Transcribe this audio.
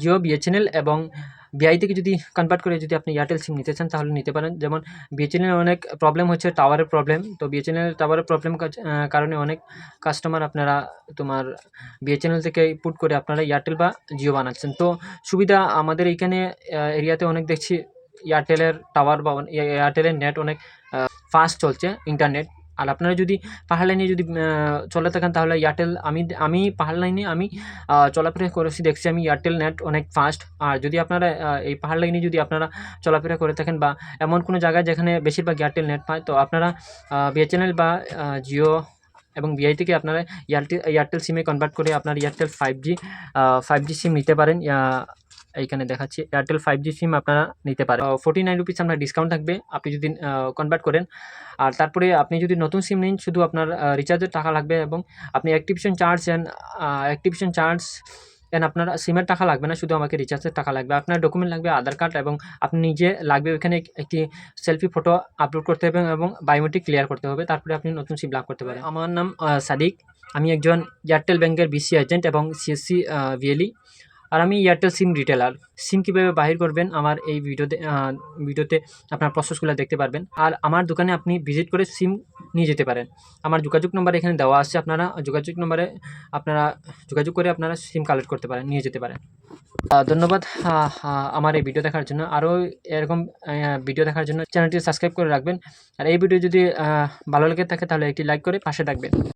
Jio BSNL এবং বিআই থেকে যদি কনভার্ট করে যদি আপনি এয়ারটেল সিম নিতে চান, তাহলে নিতে পারেন। যেমন বিএসএনএল অনেক প্রবলেম হচ্ছে টাওয়ারের প্রবলেম তো বিএসএনএল টাওয়ারের প্রবলেম কারণে অনেক কাস্টমার আপনারা তোমার বিএসএনএল থেকে পুট করে আপনারা এয়ারটেল বা জিও বানাচ্ছেন। তো সুবিধা আমাদের এইখানে এরিয়াতে অনেক দেখছি এয়ারটেলের টাওয়ার বা এয়ারটেলের নেট অনেক ফাস্ট চলছে ইন্টারনেট আর আপনারা যদি পাহাড় লাইনে যদি চলে থাকেন, তাহলে এয়ারটেল আমি আমি পাহাড় লাইনে আমি চলাফেরা করেছি, দেখছি আমি এয়ারটেল নেট অনেক ফাস্ট আর যদি আপনারা এই পাহাড় লাইনে যদি আপনারা চলাফেরা করে থাকেন বা এমন কোনো জায়গায় যেখানে বেশিরভাগ এয়ারটেল নেট পায়, তো আপনারা বিএসএনএল বা জিও এবং বিআই থেকে আপনারা এয়ারটেল এয়ারটেল সিমে কনভার্ট করে আপনার Airtel five G five G SIM নিতে পারেন। এইখানে দেখাচ্ছি। এয়ারটেল ফাইভ জি সিম আপনারা নিতে পারেন। ফোর্টি নাইন রুপিস আপনার ডিসকাউন্ট থাকবে। আপনি যদি কনভার্ট করেন। আর তারপরে আপনি যদি নতুন সিম নিন, শুধু আপনার রিচার্জের টাকা লাগবে এবং আপনি activation charge and activation charge and আপনার সিমের টাকা লাগবে না, শুধু আমাকে রিচার্জের টাকা লাগবে। আপনার ডকুমেন্ট লাগবে আধার কার্ড এবং আপনি নিজে লাগবে ওইখানে একটি সেলফি ফটো আপলোড করতে হবে এবং বায়োমেট্রিক ক্লিয়ার করতে হবে। তারপরে আপনি নতুন সিম লাভ করতে পারেন। আমার নাম সাদিক। আমি একজন এয়ারটেল ব্যাংকের বিসি এজেন্ট এবং সিএসসি ভিএলই আর আমি এয়ারটেল সিম রিটেলার সিম কীভাবে বাহির করবেন আমার এই ভিডিওতে ভিডিওতে আপনার প্রসেসগুলো দেখতে পারবেন। আর আমার দোকানে আপনি ভিজিট করে সিম নিয়ে যেতে পারেন। আমার যোগাযোগ নম্বর এখানে দেওয়া আছে, আপনারা যোগাযোগ নম্বরে আপনারা, যোগাযোগ করে আপনারা সিম কালেক্ট করতে পারেন, নিয়ে যেতে পারেন। ধন্যবাদ। আমার এই ভিডিও দেখার জন্য। আরও এরকম ভিডিও দেখার জন্য চ্যানেলটি সাবস্ক্রাইব করে রাখবেন। আর এই ভিডিও যদি ভালো লেগে থাকে তাহলে একটি লাইক করে পাশে থাকবেন।